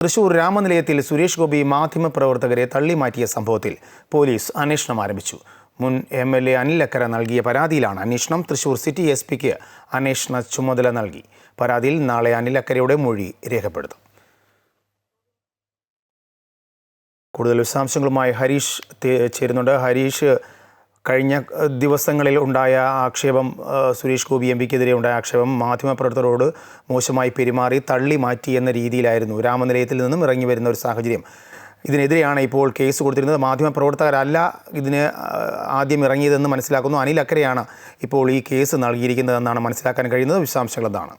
തൃശൂർ രാമനിലയത്തിൽ സുരേഷ് ഗോപി മാധ്യമപ്രവർത്തകരെ തള്ളിമാറ്റിയ സംഭവത്തിൽ പോലീസ് അന്വേഷണം ആരംഭിച്ചു. മുൻ M L A Anil Akkara നൽകിയ പരാതിയിലാണ് അന്വേഷണം തൃശൂർ സിറ്റി എസ് പിക്ക് അന്വേഷണ ചുമതല നൽകി. പരാതിയിൽ നാളെ അനിൽ അക്കരയുടെ മൊഴി രേഖപ്പെടുത്തും. കൂടുതൽ വിശദാംശങ്ങളുമായി ഹരീഷ് ചേരുന്നുണ്ട്. ഹരീഷ് കഴിഞ്ഞ ദിവസങ്ങളിൽ ഉണ്ടായ ആക്ഷേപം സുരേഷ് ഗോപി എം പിക്കെതിരെ ഉണ്ടായ ആക്ഷേപം മാധ്യമപ്രവർത്തകരോട് മോശമായി പെരുമാറി തള്ളി മാറ്റി എന്ന രീതിയിലായിരുന്നു രാമനിലയത്തിൽ നിന്നും ഇറങ്ങി വരുന്ന ഒരു സാഹചര്യം. ഇതിനെതിരെയാണ് ഇപ്പോൾ കേസ് കൊടുത്തിരുന്നത്. മാധ്യമപ്രവർത്തകരല്ല ഇതിന് ആദ്യം ഇറങ്ങിയതെന്ന് മനസ്സിലാക്കുന്നു. അനിൽ അക്കരെയാണ് ഇപ്പോൾ ഈ കേസ് നൽകിയിരിക്കുന്നതെന്നാണ് മനസ്സിലാക്കാൻ കഴിയുന്നത്. വിശദാംശങ്ങൾ എന്താണ്?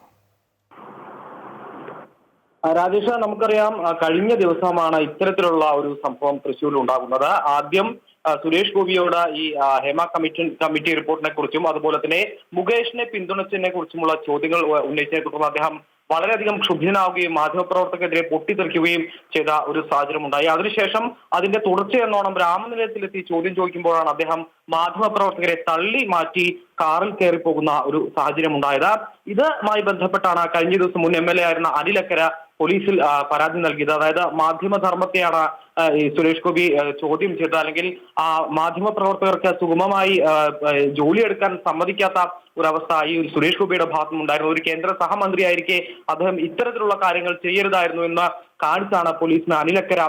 രാജേഷ നമുക്കറിയാം കഴിഞ്ഞ ദിവസമാണ് ഇത്തരത്തിലുള്ള ഒരു സംഭവം തൃശ്ശൂരിൽ ഉണ്ടാകുന്നത്. ആദ്യം സുരേഷ് ഗോപിയോട് ഈ ഹേമ കമ്മിറ്റി കമ്മിറ്റി റിപ്പോർട്ടിനെ കുറിച്ചും അതുപോലെ തന്നെ മുകേഷിനെ പിന്തുണച്ചതിനെ കുറിച്ചുമുള്ള ചോദ്യങ്ങൾ ഉന്നയിച്ചതിനെ തുടർന്ന് അദ്ദേഹം വളരെയധികം ക്ഷുഭിതനാവുകയും മാധ്യമപ്രവർത്തകർക്കെതിരെ പൊട്ടിത്തെറിക്കുകയും ചെയ്ത ഒരു സാഹചര്യം ഉണ്ടായി അതിനുശേഷം അതിന്റെ തുടർച്ചയെന്നോണം രാമനിലയത്തിലെത്തി ചോദ്യം ചോദിക്കുമ്പോഴാണ് അദ്ദേഹം മാധ്യമപ്രവർത്തകരെ തള്ളി മാറ്റി കാറിൽ കയറി പോകുന്ന ഒരു സാഹചര്യം ഉണ്ടായത് ഇതുമായി ബന്ധപ്പെട്ടാണ് കഴിഞ്ഞ ദിവസം മുൻ എം എൽ എ ആയിരുന്ന അനിലക്കര പോലീസിൽ പരാതി നൽകിയത്. അതായത് മാധ്യമധർമ്മത്തെയാണ് സുരേഷ് ഗോപി ചോദ്യം ചെയ്തത്. അല്ലെങ്കിൽ ആ മാധ്യമ പ്രവർത്തകർക്ക് സുഗമമായി ജോലിയെടുക്കാൻ സമ്മതിക്കാത്ത ഒരവസ്ഥ ഈ സുരേഷ് ഗോപിയുടെ ഭാഗത്തുനിന്നുണ്ടായിരുന്നു. ഒരു കേന്ദ്ര സഹമന്ത്രിയായിരിക്കെ അദ്ദേഹം ഇത്തരത്തിലുള്ള കാര്യങ്ങൾ ചെയ്യരുതായിരുന്നു എന്ന് കാണിച്ചാണ് പോലീസിന് അനിലക്കര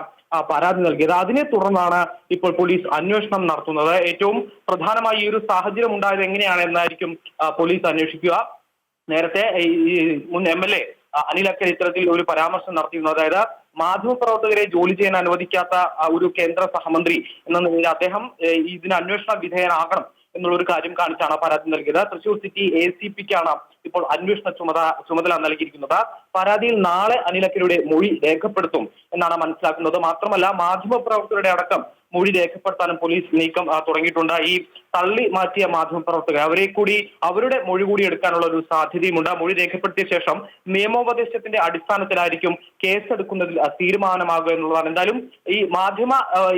പരാതി നൽകിയത്. അതിനെ തുടർന്നാണ് ഇപ്പോൾ പോലീസ് അന്വേഷണം നടത്തുന്നത്. ഏറ്റവും പ്രധാനമായി ഈ ഒരു സാഹചര്യം ഉണ്ടായത് എങ്ങനെയാണ് എന്നായിരിക്കും പോലീസ് അന്വേഷിക്കുക. നേരത്തെ ഈ മുൻ M L A Anil Akkara ഇത്തരത്തിൽ ഒരു പരാമർശം നടത്തിയിരുന്നു. അതായത് മാധ്യമപ്രവർത്തകരെ ജോലി ചെയ്യാൻ അനുവദിക്കാത്ത ഒരു കേന്ദ്ര സഹമന്ത്രി എന്ന നിലയിൽ അദ്ദേഹം ഇതിന് അന്വേഷണ വിധേയനാകണം എന്നുള്ള ഒരു കാര്യം കാണിച്ചാണ് പരാതി നൽകിയത്. തൃശൂർ സിറ്റി എ സി പിക്കാണ് ഇപ്പോൾ അന്വേഷണ ചുമതല ചുമതല നൽകിയിരിക്കുന്നത്. പരാതിയിൽ നാളെ അനിലക്കരുടെ മൊഴി രേഖപ്പെടുത്തും എന്നാണ് മനസ്സിലാക്കുന്നത്. മാത്രമല്ല മാധ്യമ മാധ്യമപ്രവർത്തകരുടെ അടക്കം മൊഴി രേഖപ്പെടുത്താനും പോലീസ് നീക്കം തുടങ്ങിയിട്ടുണ്ട്. ഈ തള്ളി മാറ്റിയ മാധ്യമപ്രവർത്തകർ അവരെ കൂടി അവരുടെ മൊഴി കൂടി എടുക്കാനുള്ള ഒരു സാധ്യതയുമുണ്ട്. മൊഴി രേഖപ്പെടുത്തിയ ശേഷം നിയമോപദേശത്തിന്റെ അടിസ്ഥാനത്തിലായിരിക്കും കേസെടുക്കുന്നതിൽ തീരുമാനമാകുക എന്നുള്ളതാണ്. എന്തായാലും ഈ മാധ്യമ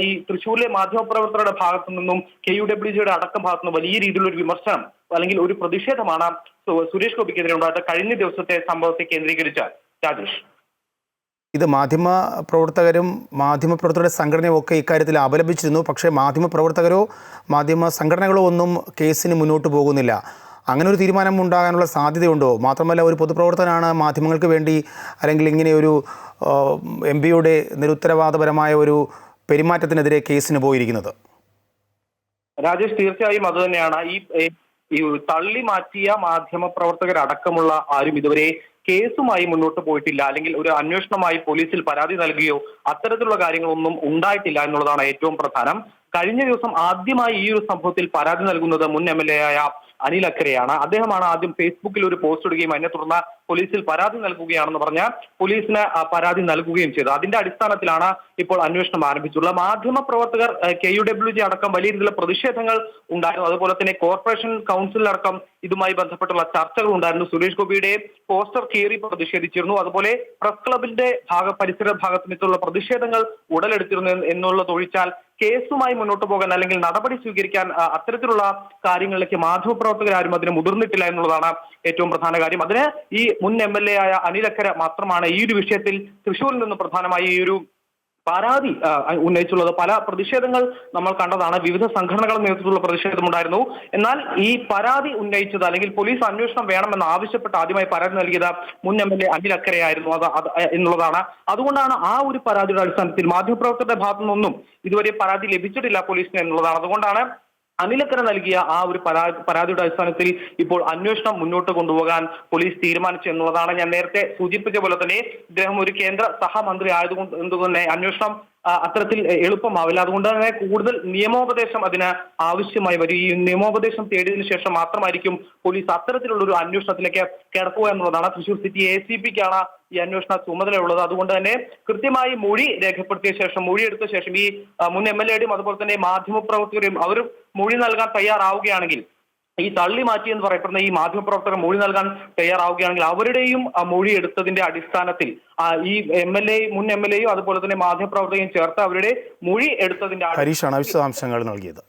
ഈ തൃശ്ശൂരിലെ മാധ്യമപ്രവർത്തകരുടെ ഭാഗത്തു നിന്നും കെ യു ഡബ്ല്യു ജിയുടെ അടക്കം ഭാഗത്തു നിന്നും വലിയ രീതിയിലുള്ള ഒരു വിമർശനം അല്ലെങ്കിൽ ഒരു പ്രതിഷേധമാണ് സുരേഷ് ഗോപിക്കെതിരെ ഉണ്ടായത് കഴിഞ്ഞ ദിവസത്തെ സംഭവത്തെ കേന്ദ്രീകരിച്ച് രാജേഷ്. ഇത് മാധ്യമ പ്രവർത്തകരും മാധ്യമപ്രവർത്തകരുടെ സംഘടനയും ഒക്കെ ഇക്കാര്യത്തിൽ അപലപിച്ചിരുന്നു. പക്ഷേ മാധ്യമ പ്രവർത്തകരോ മാധ്യമ സംഘടനകളോ ഒന്നും കേസിന് മുന്നോട്ട് പോകുന്നില്ല. അങ്ങനെ ഒരു തീരുമാനം ഉണ്ടാകാനുള്ള സാധ്യതയുണ്ടോ? മാത്രമല്ല ഒരു പൊതുപ്രവർത്തനാണ് മാധ്യമങ്ങൾക്ക് വേണ്ടി അല്ലെങ്കിൽ ഇങ്ങനെ ഒരു എം പിയുടെ നിരുത്തരവാദപരമായ ഒരു പെരുമാറ്റത്തിനെതിരെ കേസിന് പോയിരിക്കുന്നത്. രാജേഷ് തീർച്ചയായും അത് തന്നെയാണ്. ഈ ഈ തള്ളി മാറ്റിയ മാധ്യമ പ്രവർത്തകരടക്കമുള്ള ആരും ഇതുവരെ കേസുമായി മുന്നോട്ട് പോയിട്ടില്ല. അല്ലെങ്കിൽ ഒരു അന്വേഷണമായി പോലീസിൽ പരാതി നൽകുകയോ അത്തരത്തിലുള്ള കാര്യങ്ങളൊന്നും ഉണ്ടായിട്ടില്ല എന്നുള്ളതാണ് ഏറ്റവും പ്രധാനം. കഴിഞ്ഞ ദിവസം ആദ്യമായി ഈ ഒരു സംഭവത്തിൽ പരാതി നൽകുന്നത് മുൻ എം എൽ എ ആയ അനിൽ അക്കരെയാണ്. അദ്ദേഹമാണ് ആദ്യം ഫേസ്ബുക്കിൽ ഒരു പോസ്റ്റ് ഇടുകയും അതിനെ തുടർന്ന് പോലീസിൽ പരാതി നൽകുകയാണെന്ന് പറഞ്ഞ പോലീസിന് പരാതി നൽകുകയും ചെയ്തു. അതിന്റെ അടിസ്ഥാനത്തിലാണ് ഇപ്പോൾ അന്വേഷണം ആരംഭിച്ചിട്ടുള്ളത്. മാധ്യമ പ്രവർത്തകർ കെ യു ഡബ്ല്യു ജി അടക്കം വലിയ രീതിയിലുള്ള പ്രതിഷേധങ്ങൾ ഉണ്ടായിരുന്നു. അതുപോലെ തന്നെ കോർപ്പറേഷൻ കൗൺസിലടക്കം ഇതുമായി ബന്ധപ്പെട്ടുള്ള ചർച്ചകൾ ഉണ്ടായിരുന്നു. സുരേഷ് ഗോപിയുടെ പോസ്റ്റർ കീറി പ്രതിഷേധിച്ചിരുന്നു. അതുപോലെ പ്രസ് ക്ലബിന്റെ ഭാഗ പരിസര ഭാഗത്തിനുള്ള പ്രതിഷേധങ്ങൾ ഉടലെടുത്തിരുന്നു എന്നുള്ളതൊഴിച്ചാൽ കേസുമായി മുന്നോട്ട് പോകാൻ അല്ലെങ്കിൽ നടപടി സ്വീകരിക്കാൻ അത്തരത്തിലുള്ള കാര്യങ്ങളിലേക്ക് മാധ്യമപ്രവർത്തകരാരും അതിന് മുതിർന്നിട്ടില്ല എന്നുള്ളതാണ് ഏറ്റവും പ്രധാന കാര്യം. അതിന് ഈ മുൻ എം എൽ എ ആയ അനിലക്കര മാത്രമാണ് ഈ ഒരു വിഷയത്തിൽ തൃശ്ശൂരിൽ നിന്ന് പ്രധാനമായി ഈ ഒരു പരാതി ഉന്നയിച്ചുള്ളത് പല പ്രതിഷേധങ്ങൾ നമ്മൾ കണ്ടതാണ്. വിവിധ സംഘടനകളുടെ നേതൃത്വത്തിലുള്ള പ്രതിഷേധമുണ്ടായിരുന്നു. എന്നാൽ ഈ പരാതി ഉന്നയിച്ചത് അല്ലെങ്കിൽ പോലീസ് അന്വേഷണം വേണമെന്ന് ആവശ്യപ്പെട്ട് ആദ്യമായി പരാതി നൽകിയത് മുൻ എം എൽ എ അനിൽ അക്കരയായിരുന്നു. അത് എന്നുള്ളതാണ്. അതുകൊണ്ടാണ് ആ ഒരു പരാതിയുടെ അടിസ്ഥാനത്തിൽ മാധ്യമപ്രവർത്തകരുടെ ഭാഗത്തു ഇതുവരെ പരാതി ലഭിച്ചിട്ടില്ല പോലീസിന് എന്നുള്ളതാണ്. അതുകൊണ്ടാണ് അനിലക്കര നൽകിയ ആ ഒരു പരാതി പരാതിയുടെ അടിസ്ഥാനത്തിൽ ഇപ്പോൾ അന്വേഷണം മുന്നോട്ട് കൊണ്ടുപോകാൻ പോലീസ് തീരുമാനിച്ചു എന്നുള്ളതാണ് ഞാൻ നേരത്തെ സൂചിപ്പിച്ച പോലെ തന്നെ ഇദ്ദേഹം ഒരു കേന്ദ്ര സഹമന്ത്രി ആയതുകൊണ്ട് തന്നെ അന്വേഷണം അത്തരത്തിൽ എളുപ്പമാവില്ല. അതുകൊണ്ട് തന്നെ കൂടുതൽ നിയമോപദേശം അതിന് ആവശ്യമായി വരും. ഈ നിയമോപദേശം തേടിയതിനു ശേഷം മാത്രമായിരിക്കും പോലീസ് അത്തരത്തിലുള്ള ഒരു അന്വേഷണത്തിലേക്ക് കിടക്കുക എന്നുള്ളതാണ്. തൃശൂർ സിറ്റി എ സി പിക്കാണ് ഈ അന്വേഷണ ചുമതലയുള്ളത്. അതുകൊണ്ട് തന്നെ കൃത്യമായി മൊഴി രേഖപ്പെടുത്തിയ ശേഷം മൊഴി എടുത്ത ശേഷം ഈ മുൻ എം എൽ എയുടെയും അതുപോലെ തന്നെ മാധ്യമപ്രവർത്തകരെയും അവർ മൊഴി നൽകാൻ തയ്യാറാവുകയാണെങ്കിൽ ഈ തള്ളി മാറ്റി എന്ന് പറയപ്പെടുന്ന ഈ മാധ്യമപ്രവർത്തകർ മൊഴി നൽകാൻ തയ്യാറാവുകയാണെങ്കിൽ അവരുടെയും ആ മൊഴി എടുത്തതിന്റെ അടിസ്ഥാനത്തിൽ ഈ എം എൽ എ മുൻ എം എൽ എയും അതുപോലെ തന്നെ മാധ്യമപ്രവർത്തകയും ചേർത്ത് അവരുടെ മൊഴി എടുത്തതിന്റെ ഹരീഷാണ് വിശദാംശങ്ങൾ നൽകിയത്.